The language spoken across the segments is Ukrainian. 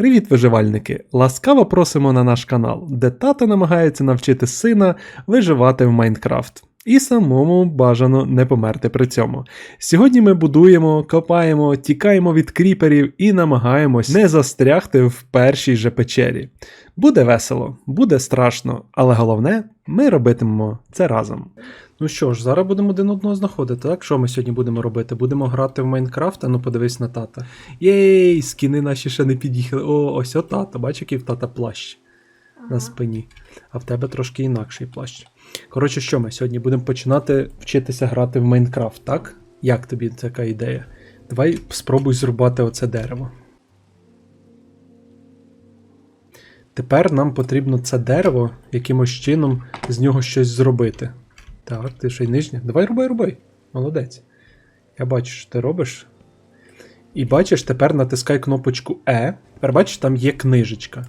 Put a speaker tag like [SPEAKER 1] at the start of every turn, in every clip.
[SPEAKER 1] Привіт, виживальники! Ласкаво просимо на наш канал, де тато намагається навчити сина виживати в Майнкрафт. І самому бажано не померти при цьому. Сьогодні ми будуємо, копаємо, тікаємо від кріперів і намагаємось не застрягти в першій же печері. Буде весело, буде страшно, але головне, ми робитимемо це разом. Ну що ж, зараз будемо один одного знаходити, так? Що ми сьогодні будемо робити? Будемо грати в Майнкрафт, а ну подивись на тата. Єй, скіни наші ще не під'їхали. О, ось о тата, бач, який в тата плащ на спині. А в тебе трошки інакший плащ. Коротше, що ми сьогодні будемо починати вчитися грати в Майнкрафт, так? Як тобі така ідея? Давай спробуй зрубати оце дерево. Тепер нам потрібно це дерево якимось чином з нього щось зробити. Так, ти ще й нижнє. Давай рубай, рубай. Молодець. Я бачу, що ти робиш. І бачиш, тепер натискай кнопочку E. Тепер бачиш, там є книжечка.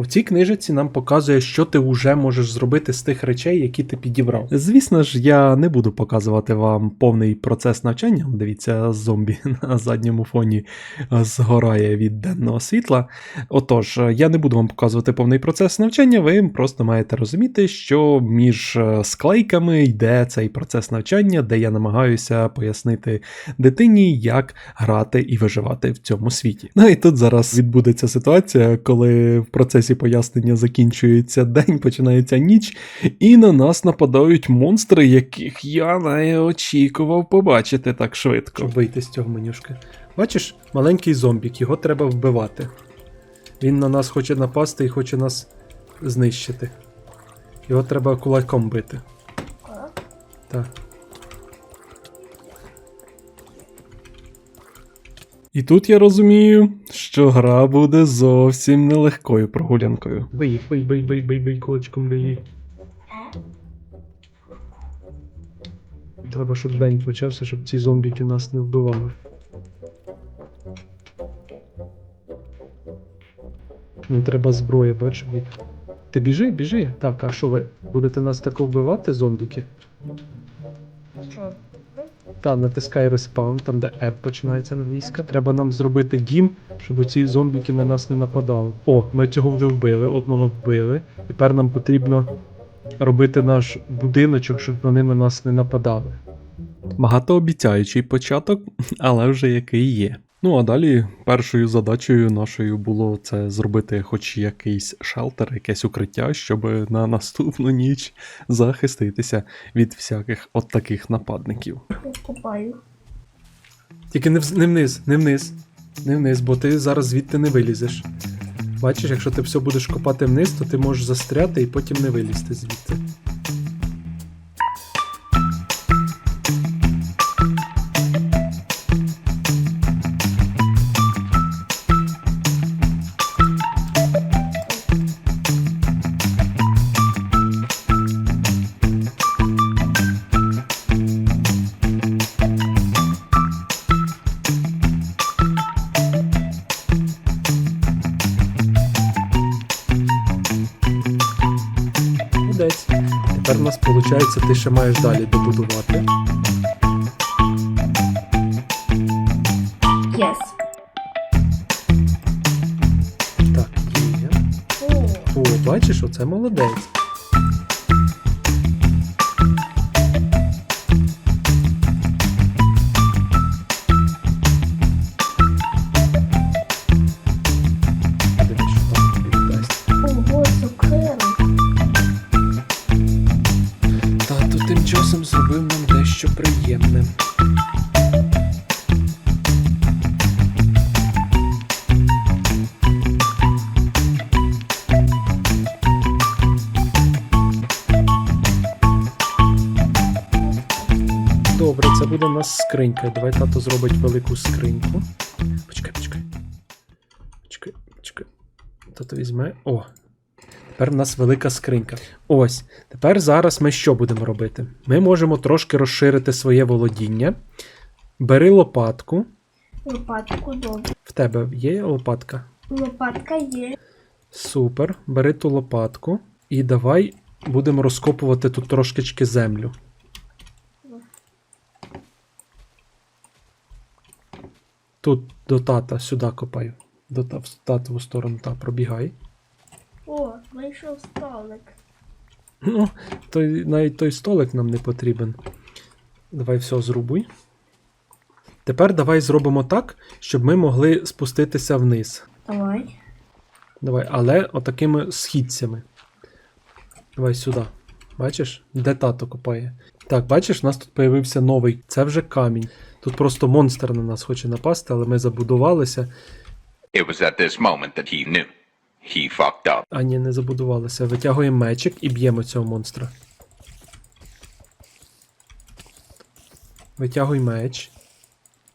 [SPEAKER 1] У цій книжечці нам показує, що ти вже можеш зробити з тих речей, які ти підібрав. Звісно ж, я не буду показувати вам повний процес навчання. Дивіться, зомбі на задньому фоні е, згорає від денного світла. Отож, е, я не буду вам показувати повний процес навчання, ви просто маєте розуміти, що між е, склейками йде цей процес навчання, де я намагаюся пояснити дитині, як грати і виживати в цьому світі. Ну і тут зараз відбудеться ситуація, коли в процесі пояснення закінчується день, починається ніч, і на нас нападають монстри, яких я не очікував побачити так швидко. Щоб вийти з цього менюшки. Бачиш, маленький зомбік, його треба вбивати. Він на нас хоче напасти і хоче нас знищити. Його треба кулаком бити. Так. І тут я розумію, що гра буде зовсім нелегкою прогулянкою. Бий, бий, бий, бий, бий, бий, кулачком бий. Треба, щоб день почався, щоб ці зомбіки нас не вбивали. Не треба зброї, бачиш? бі- Ти біжи, біжи. Так, а що ви будете нас тако вбивати, зомбіки? Та, натискай респаун, там де еп починається війська. Треба нам зробити дім, щоб ці зомбіки на нас не нападали. О, ми цього вже вбили, одного вбили. Тепер нам потрібно робити наш будиночок, щоб вони на нас не нападали. Багатообіцяючий початок, але вже який є. Ну а далі першою задачею нашою було це зробити хоч якийсь шелтер, якесь укриття, щоб на наступну ніч захиститися від всяких от таких нападників.
[SPEAKER 2] Купаю.
[SPEAKER 1] Тільки не, вз- не вниз, не вниз, не вниз, бо ти зараз звідти не вилізеш. Бачиш, якщо ти все будеш копати вниз, то ти можеш застряти і потім не вилізти звідти. Виходить, ти ще маєш далі добудувати.
[SPEAKER 2] Yes.
[SPEAKER 1] Так, є.
[SPEAKER 2] О,
[SPEAKER 1] бачиш, оце молодець.
[SPEAKER 2] Ого, цукерок.
[SPEAKER 1] Дещо. Добре, це буде у нас скринька. Давай тато зробить велику скриньку. Почекай, почекай. Почекай, почекай. Тато візьме. О, Тепер у нас велика скринька. Ось. Тепер зараз ми що будемо робити? Ми можемо трошки розширити своє володіння. Бери лопатку.
[SPEAKER 2] Лопатку добре.
[SPEAKER 1] В тебе є лопатка?
[SPEAKER 2] Лопатка є.
[SPEAKER 1] Супер. Бери ту лопатку і давай будемо розкопувати тут трошечки землю. Тут до тата сюди копаю. До та, в татову сторону, та, пробігай.
[SPEAKER 2] Вийшов столик.
[SPEAKER 1] Ну, той, навіть той столик нам не потрібен. Давай все зрубуй. Тепер давай зробимо так, щоб ми могли спуститися вниз.
[SPEAKER 2] Давай.
[SPEAKER 1] Давай, але отакими східцями. Давай сюди. Бачиш, де тато копає? Так, бачиш, у нас тут появився новий. Це вже камінь. Тут просто монстр на нас хоче напасти, але ми забудувалися.
[SPEAKER 3] It was at this moment that he knew. He fucked up.
[SPEAKER 1] А ні, не забудувалися. Витягуємо мечик і б'ємо цього монстра. Витягуй меч.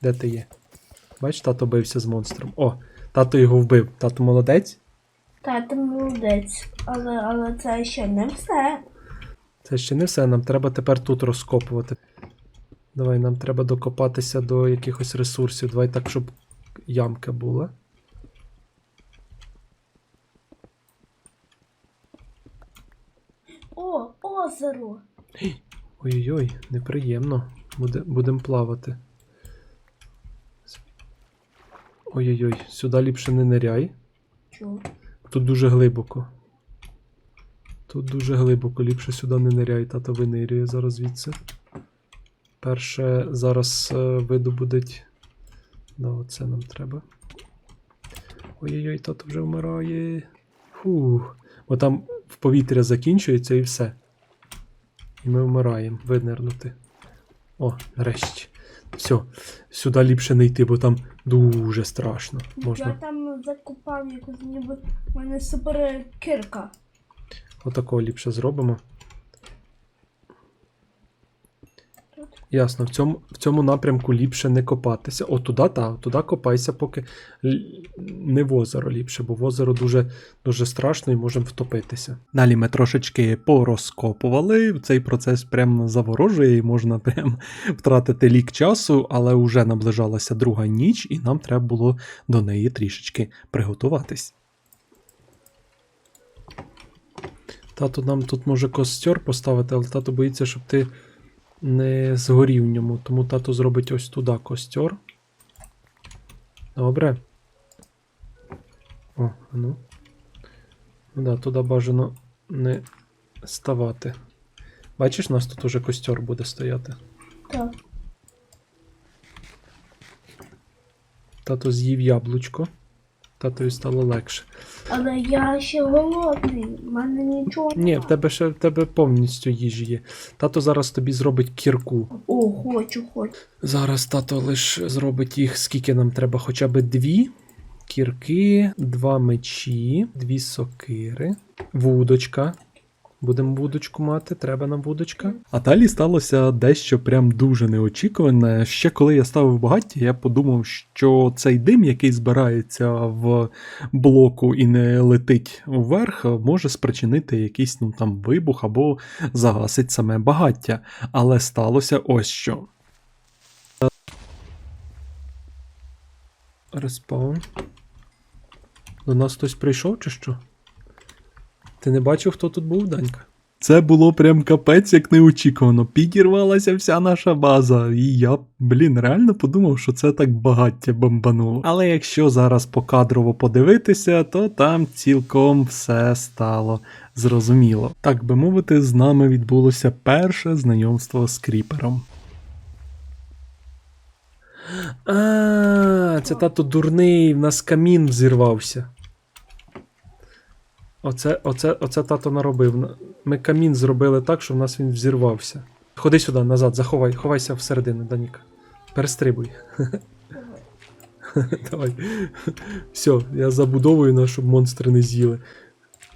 [SPEAKER 1] Де ти є? Бач, тато бився з монстром. О, тато його вбив. Тато молодець?
[SPEAKER 2] Та ти молодець. Але, але це ще не все.
[SPEAKER 1] Це ще не все, нам треба тепер тут розкопувати. Давай, нам треба докопатися до якихось ресурсів. Давай так, щоб ямка була.
[SPEAKER 2] О, озеро.
[SPEAKER 1] Ой-ой-ой, неприємно. Буде, будем плавати. Ой-ой-ой, сюди ліпше не ниряй.
[SPEAKER 2] Чу.
[SPEAKER 1] Тут дуже глибоко. Тут дуже глибоко, ліпше сюди не ниряй, тато винирює зараз звідси. Перше, зараз е, видобудить. Да, оце нам треба. Ой-ой-ой, тато вже вмирає. Фух. Бо там в повітря закінчується і все. І ми вмираємо. Винирнути. О, нарешті. Все, сюди ліпше не йти, бо там дуже страшно. Можна.
[SPEAKER 2] Я там закупав якусь ніби в мене супер кирка.
[SPEAKER 1] Отакого ліпше зробимо. Ясно, в цьому, в цьому напрямку ліпше не копатися. О, туди, та, туди копайся, поки не в озеро ліпше, бо в озеро дуже, дуже страшно і можемо втопитися. Далі ми трошечки порозкопували. Цей процес прям заворожує і можна прям втратити лік часу, але вже наближалася друга ніч, і нам треба було до неї трішечки приготуватись. Тато нам тут може костер поставити, але тато боїться, щоб ти не згорів в ньому, тому тато зробить ось туди костер. Добре. О, ну. Ну да, туди бажано не ставати. Бачиш, у нас тут уже костер буде стояти.
[SPEAKER 2] Так.
[SPEAKER 1] Тато з'їв яблучко. Татові стало легше.
[SPEAKER 2] Але я ще голодний. в мене нічого
[SPEAKER 1] Ні, в тебе ще в тебе повністю їжі є. Тато зараз тобі зробить кірку.
[SPEAKER 2] О, хочу, хочу.
[SPEAKER 1] Зараз тато лише зробить їх, скільки нам треба, хоча б дві кірки, два мечі, дві сокири, вудочка. Будемо вудочку мати, треба нам вудочка. А далі сталося дещо прям дуже неочікуване. Ще коли я ставив багаття, я подумав, що цей дим, який збирається в блоку і не летить вверх, може спричинити якийсь ну там вибух або загасить саме багаття. Але сталося ось що. Респаун. До нас хтось прийшов чи що? Ти не бачив, хто тут був, Данька? Це було прям капець як неочікувано. Підірвалася вся наша база. І я, блін, реально подумав, що це так багаття бомбануло. Але якщо зараз покадрово подивитися, то там цілком все стало зрозуміло. Так би мовити, з нами відбулося перше знайомство з кріпером. А, це тато дурний, в нас камін взірвався. Оце, оце, оце тато наробив. Ми камін зробили так, що в нас він взірвався. Ходи сюди, назад, заховай, ховайся всередину, Даніка. Перестрибуй. Давай. Все, я забудовую нас, щоб монстри не з'їли.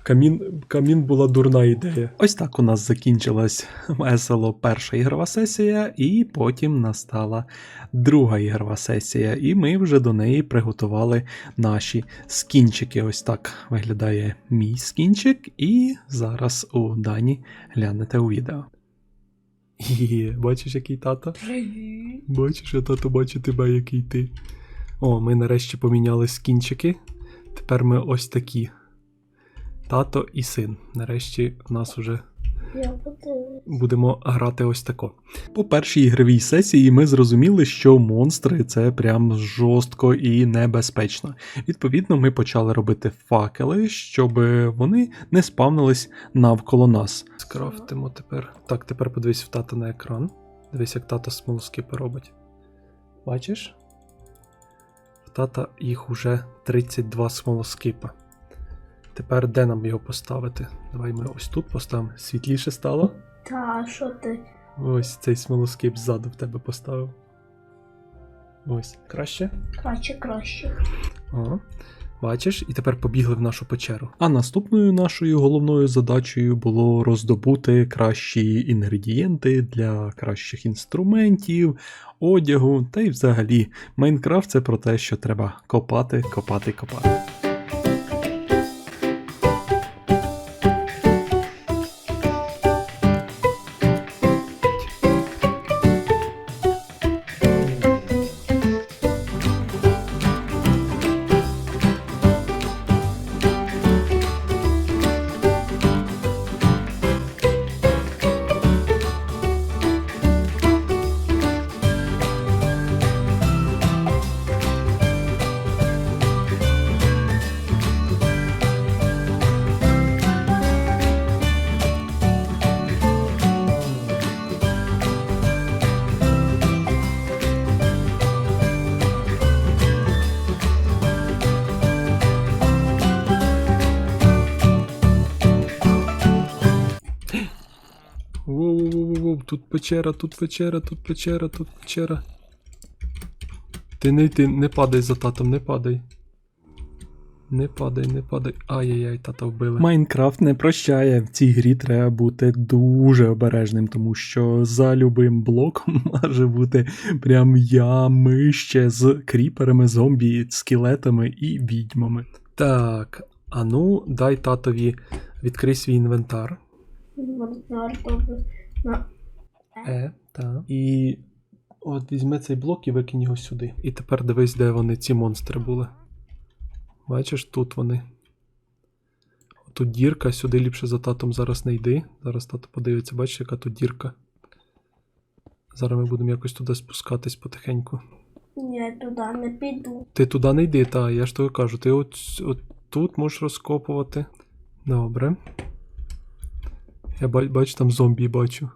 [SPEAKER 1] Камін, камін була дурна ідея. Ось так у нас закінчилась весело перша ігрова сесія, і потім настала друга ігрова сесія, і ми вже до неї приготували наші скінчики. Ось так виглядає мій скінчик, і зараз у Дані глянете у відео. Є, бачиш, який тато?
[SPEAKER 2] Привіт.
[SPEAKER 1] Бачиш, я тато бачу тебе, який ти. О, ми нарешті поміняли скінчики. Тепер ми ось такі. Тато і син. Нарешті в нас уже будемо грати ось тако. По першій ігровій сесії ми зрозуміли, що монстри це прям жорстко і небезпечно. Відповідно, ми почали робити факели, щоб вони не спавнились навколо нас. Скрафтимо тепер. Так, тепер подивись в тата на екран. Дивись, як тата смолоскипи робить. Бачиш? В тата їх уже 32 смолоскипа. Тепер де нам його поставити? Давай ми ось тут поставимо. Світліше стало.
[SPEAKER 2] Та що ти?
[SPEAKER 1] Ось цей смолоскип ззаду в тебе поставив. Ось. Краще?
[SPEAKER 2] Краще, краще.
[SPEAKER 1] Ага. Бачиш, і тепер побігли в нашу печеру. А наступною нашою головною задачею було роздобути кращі інгредієнти для кращих інструментів, одягу та й взагалі. Майнкрафт це про те, що треба копати, копати, копати. Тут печера, тут печера, тут печера, тут печера. Ти не йди, не падай за татом, не падай. Не падай, не падай. Ай-яй-яй, тата вбили. Майнкрафт не прощає. В цій грі треба бути дуже обережним, тому що за любим блоком може бути прям ямище з кріперами, зомбі, скелетами і відьмами. Так, а ну, дай татові відкрий свій інвентар.
[SPEAKER 2] Інвентар добре.
[SPEAKER 1] Е, так. І от візьми цей блок і викинь його сюди. І тепер дивись, де вони, ці монстри були. Бачиш, тут вони. Тут дірка, сюди ліпше за татом зараз не йди. Зараз тато подивиться, бачиш, яка тут дірка. Зараз ми будемо якось туди спускатись потихеньку.
[SPEAKER 2] Ні, туди не піду.
[SPEAKER 1] Ти туди не йди, та, я ж тобі кажу, ти от, от тут можеш розкопувати. Добре. Я ба- бачу, там зомбі бачу.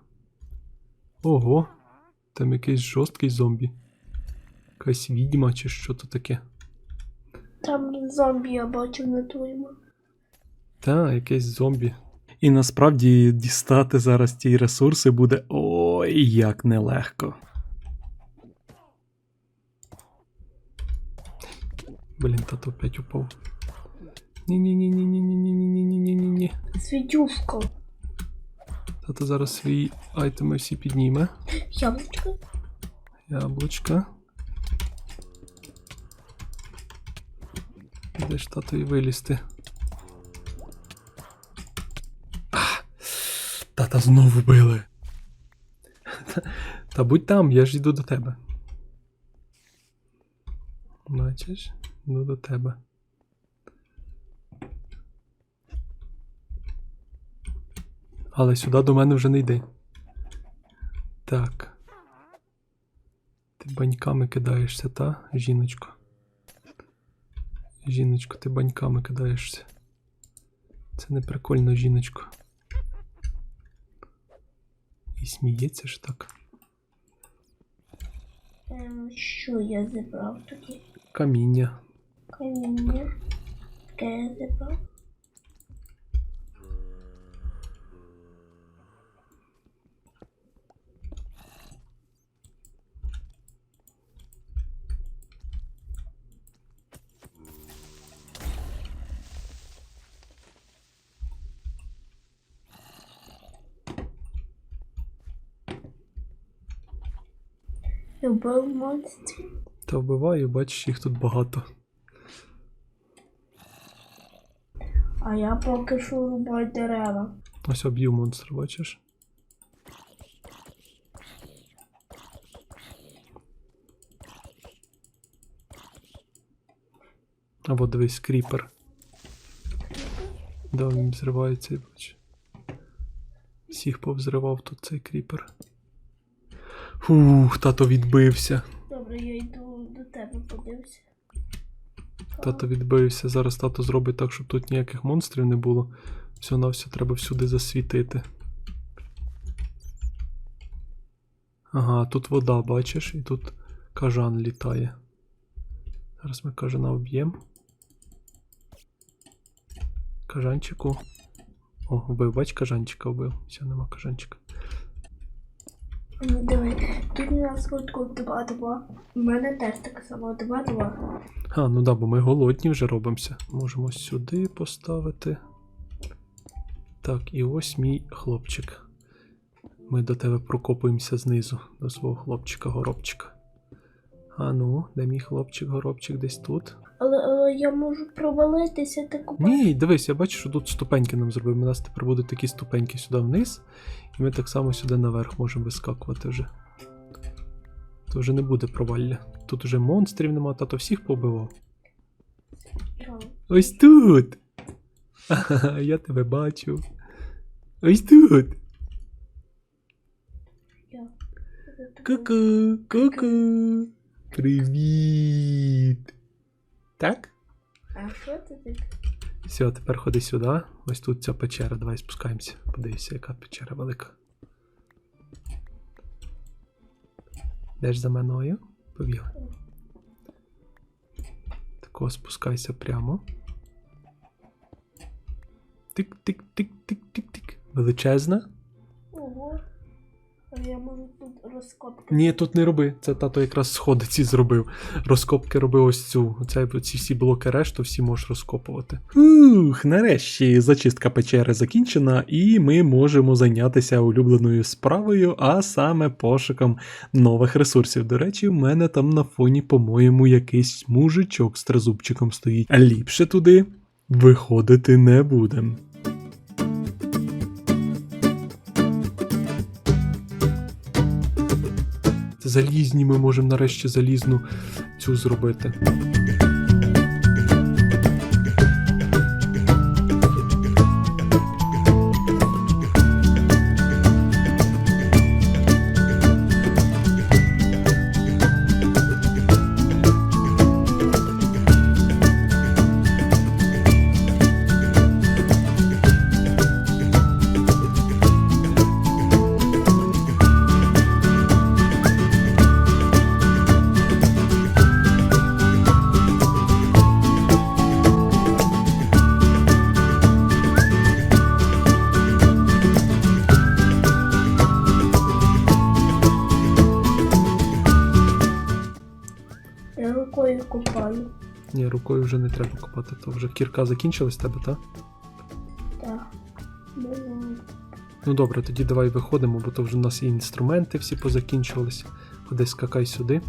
[SPEAKER 1] Ого. Там якийсь жорсткий зомбі. Якась відьма чи що то таке.
[SPEAKER 2] Там зомбі я бачив на твоєму.
[SPEAKER 1] Та, якесь зомбі. І насправді дістати зараз ті ресурси буде ой як нелегко. Блін, тато опять упав. Ні-ні-ні-ні-ні-ні-ні-ні-ні-ні-ні-ні.
[SPEAKER 2] Світюшка.
[SPEAKER 1] Тато зараз свої айтеми всі підніме.
[SPEAKER 2] Яблучко.
[SPEAKER 1] Яблучка. Де ж тато і вилізти? А! Тата знову били. Та, будь там, я ж йду до тебе. Бачиш? Йду до тебе. Але сюди до мене вже не йди. Так. Ти баньками кидаєшся, та, жіночко? Жіночко, ти баньками кидаєшся. Це не прикольно, жіночко. І сміється ж так.
[SPEAKER 2] Ем, що я зібрав тоді?
[SPEAKER 1] Каміння.
[SPEAKER 2] Каміння. Таке я зібрав. Любив монстрів.
[SPEAKER 1] Та вбиваю, бачиш, їх тут багато.
[SPEAKER 2] А я поки що рубаю дерева.
[SPEAKER 1] Ось об'їв монстр, бачиш? Або дивись, кріпер. Да, він зривається і бач. Всіх повзривав тут цей кріпер. Фух, тато відбився.
[SPEAKER 2] Добре, я йду до тебе подивлюся.
[SPEAKER 1] Тато відбився. Зараз тато зробить так, щоб тут ніяких монстрів не було. Все на все треба всюди засвітити. Ага, тут вода, бачиш, і тут кажан літає. Зараз ми кажана вб'ємо. Кажанчику. О, вбив, бач, кажанчика вбив. Все, нема кажанчика.
[SPEAKER 2] Диви, тут у нас кутку 2-2. У мене теж так само 2-2.
[SPEAKER 1] А, ну да, бо ми голодні вже робимося. Можемо сюди поставити. Так, і ось мій хлопчик. Ми до тебе прокопуємося знизу, до свого хлопчика горобчика. А ну, де мій хлопчик, горобчик десь тут?
[SPEAKER 2] Але, але я можу провалитися таку.
[SPEAKER 1] Ні, дивись, я бачу, що тут ступеньки нам зробив. У нас тепер будуть такі ступеньки сюди вниз, і ми так само сюди наверх можемо вискакувати вже. То вже не буде провалля. Тут вже монстрів нема, тато всіх побивав. Ось тут. Ага, я тебе бачу. Ось тут. Ку-ку, ку-ку. Привіт. Так?
[SPEAKER 2] А що це так?
[SPEAKER 1] Все, тепер ходи сюди. Ось тут ця печера. Давай спускаємося. Подивися, яка печера велика. Йдеш за мною? Побігли. Тако спускайся прямо. Тик-тик-тик-тик-тик-тик. Величезна?
[SPEAKER 2] Ого. Я можу тут розкопки.
[SPEAKER 1] Ні, тут не роби. Це тато якраз сходи ці зробив. Розкопки роби ось цю. Оце, ці всі блоки решту всі можеш розкопувати. Ух, нарешті зачистка печери закінчена, і ми можемо зайнятися улюбленою справою, а саме пошуком нових ресурсів. До речі, в мене там на фоні, по-моєму, якийсь мужичок з тризубчиком стоїть. А ліпше туди виходити не будем. Залізні ми можемо нарешті залізну цю зробити.
[SPEAKER 2] Рукою купаю.
[SPEAKER 1] Ні, рукою вже не треба копати, то вже кірка закінчилась в тебе, так?
[SPEAKER 2] Так. Ну,
[SPEAKER 1] добре, тоді давай виходимо, бо то вже у нас і інструменти всі позакінчувалися. Ходи скакай сюди.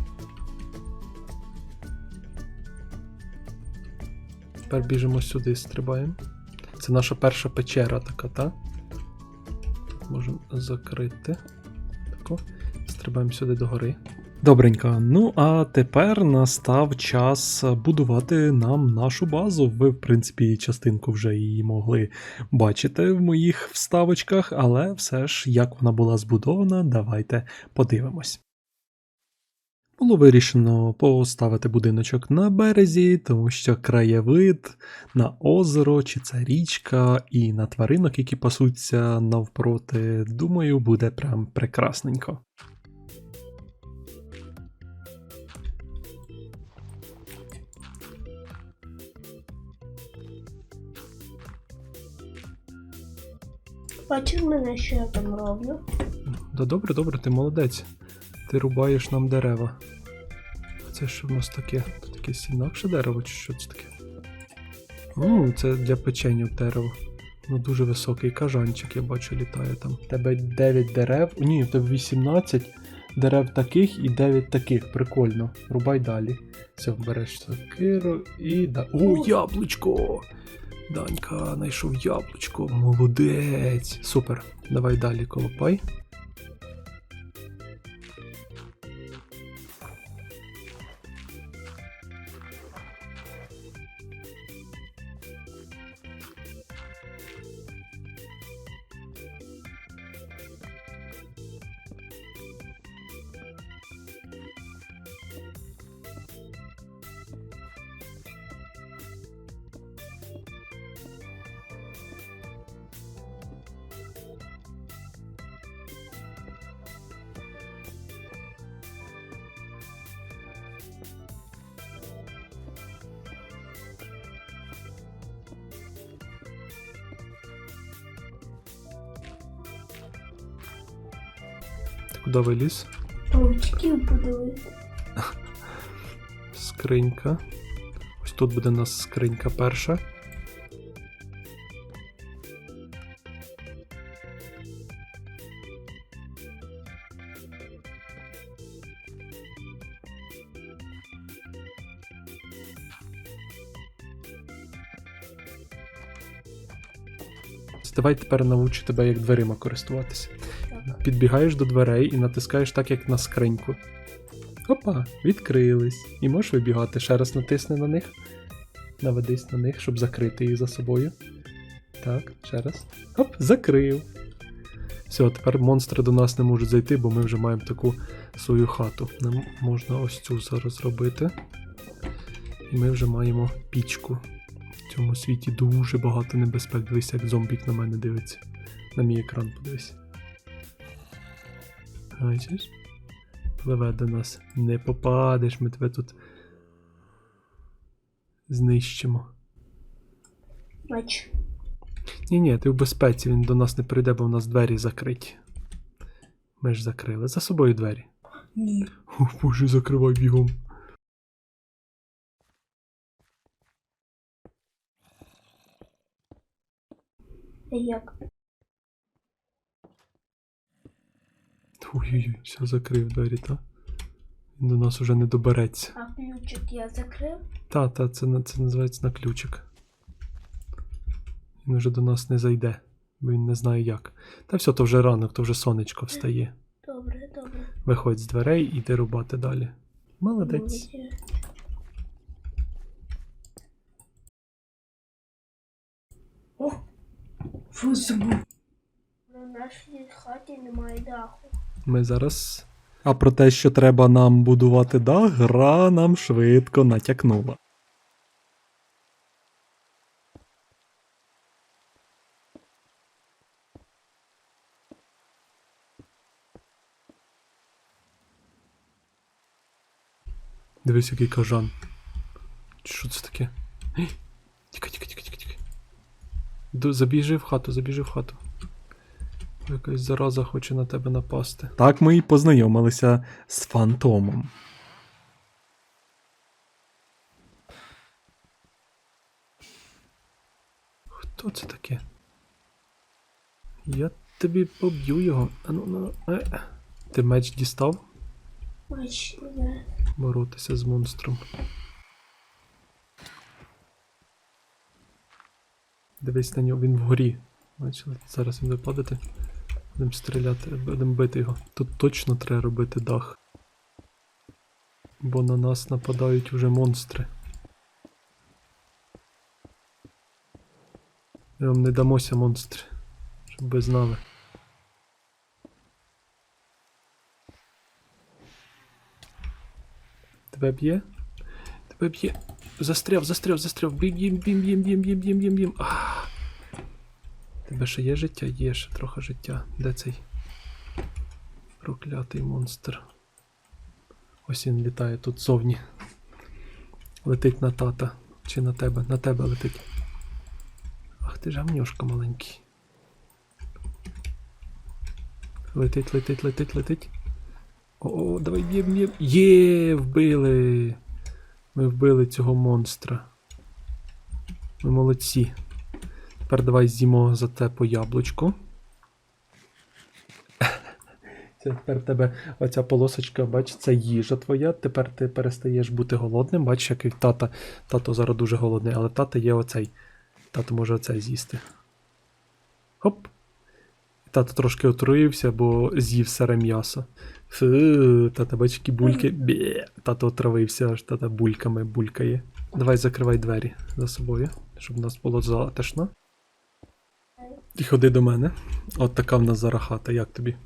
[SPEAKER 1] Тепер біжимо сюди, стрибаємо. Це наша перша печера така, та? Можемо закрити. Тако. Стрибаємо сюди догори. Добренько. Ну а тепер настав час будувати нам нашу базу. Ви, в принципі, частинку вже її могли бачити в моїх вставочках, але все ж, як вона була збудована, давайте подивимось. Було вирішено поставити будиночок на березі, тому що краєвид на озеро, чи це річка, і на тваринок, які пасуться навпроти, думаю, буде прям прекрасненько.
[SPEAKER 2] Бачиш мене, що я там роблю?
[SPEAKER 1] Да добре, добре, ти молодець. Ти рубаєш нам дерева. Це що в нас таке? Тут якесь інакше дерево, чи що це таке? О, це для печення дерево. Ну дуже високий кажанчик, я бачу, літає там. У тебе 9 дерев. Ні, у тебе 18 дерев таких і 9 таких. Прикольно. Рубай далі. Все, береш сокиру і да. О, яблучко! Данька знайшов яблучко. Молодець. Супер. Давай далі колопай. Куди виліз?
[SPEAKER 2] Паучків подивитися.
[SPEAKER 1] Скринька. Ось тут буде у нас скринька перша. Давай тепер навчу тебе, як дверима користуватися. Підбігаєш до дверей і натискаєш так, як на скриньку. Опа, відкрились. І можеш вибігати. Ще раз натисни на них. Наведись на них, щоб закрити їх за собою. Так, ще раз. Оп, закрив. Все, тепер монстри до нас не можуть зайти, бо ми вже маємо таку свою хату. Нам можна ось цю зараз зробити. І ми вже маємо пічку. В цьому світі дуже багато небезпек. Дивись, як зомбік на мене дивиться. На мій екран подивись. Бачиш? Пливе до нас. Не попадеш, ми тебе тут знищимо.
[SPEAKER 2] Бач.
[SPEAKER 1] Ні, ні, ти в безпеці, він до нас не прийде, бо в нас двері закриті. Ми ж закрили. За собою двері.
[SPEAKER 2] Ні.
[SPEAKER 1] О, боже, закривай бігом.
[SPEAKER 2] Як?
[SPEAKER 1] Ой-ой-ой, все закрив двері, та? Він до нас уже не добереться.
[SPEAKER 2] А ключик я закрив?
[SPEAKER 1] Та, та, це, це називається на ключик. Він уже до нас не зайде, бо він не знає як. Та все, то вже ранок, то вже сонечко встає.
[SPEAKER 2] Добре, добре.
[SPEAKER 1] Виходь з дверей і йди рубати далі. Молодець.
[SPEAKER 2] Молодець. О! Забув? На нашій хаті немає даху.
[SPEAKER 1] Ми зараз. А про те, що треба нам будувати дах, гра нам швидко натякнула. Дивись, який кажан. Що це таке? Тікай, тікай, тікай, тікай, тікай. Забіжи в хату, забіжи в хату. Якась зараза хоче на тебе напасти. Так ми і познайомилися з фантомом. Хто це таке? Я тобі поб'ю його. Ану, ну, е. Ти меч дістав?
[SPEAKER 2] Бач, не.
[SPEAKER 1] Боротися з монстром. Дивись на нього, він вгорі. Бачили? Зараз він буде падати. Будемо стріляти, будемо бити його. Тут точно треба робити дах. Бо на нас нападають вже монстри. Ми вам не дамося, монстри. Щоб ви знали. Тебе б'є? Тебе б'є. Застряв, застряв, застряв. Бім, бім, Тебе ще є життя? Є ще трохи життя. Де цей? Проклятий монстр. Ось він літає тут зовні. Летить на тата. Чи на тебе? На тебе летить. Ах ти ж гамнюшка маленький. Летить, летить, летить, летить. О, давай б'єм, б'єм. Є, вбили. Ми вбили цього монстра. Ми молодці. Тепер давай з'їмо за те по яблучку. Це тепер тебе оця полосочка, бач, це їжа твоя. Тепер ти перестаєш бути голодним. Бачиш, який тата. Тато зараз дуже голодний, але тата є оцей. Тато може оцей з'їсти. Хоп. Тато трошки отруївся, бо з'їв сире м'ясо. Фу, тата бачки бульки. Бє. Тато отравився, аж тата бульками булькає. Давай закривай двері за собою, щоб в нас було затишно. І ходи до мене. От така в нас зараз хата, як тобі?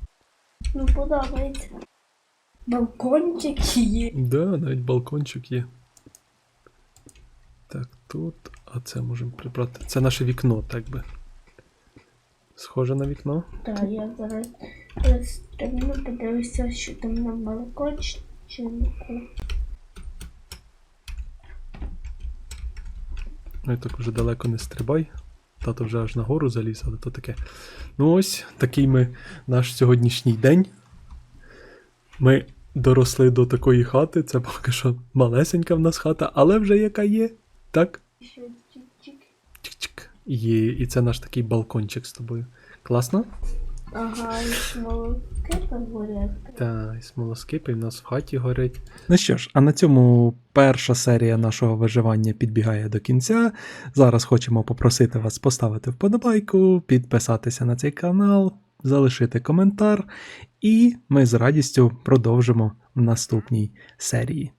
[SPEAKER 2] Ну, подобається. Балкончик є.
[SPEAKER 1] Да, навіть балкончик є. Так, тут. А це можемо прибрати. Це наше вікно, так би. Схоже на вікно.
[SPEAKER 2] Так, я зараз розстрибну, подивлюся, що там на балкончику.
[SPEAKER 1] Ну і так вже далеко не стрибай. Тато вже аж нагору заліз, але то таке. Ну ось, такий ми наш сьогоднішній день. Ми доросли до такої хати, це поки що малесенька в нас хата, але вже яка є. Так?
[SPEAKER 2] Чик-чик.
[SPEAKER 1] І це наш такий балкончик з тобою. Класно?
[SPEAKER 2] Ага, і смолоски горять.
[SPEAKER 1] Та, і смолоскипи в нас в хаті горить. Ну що ж, а на цьому перша серія нашого виживання підбігає до кінця. Зараз хочемо попросити вас поставити вподобайку, підписатися на цей канал, залишити коментар, і ми з радістю продовжимо в наступній серії.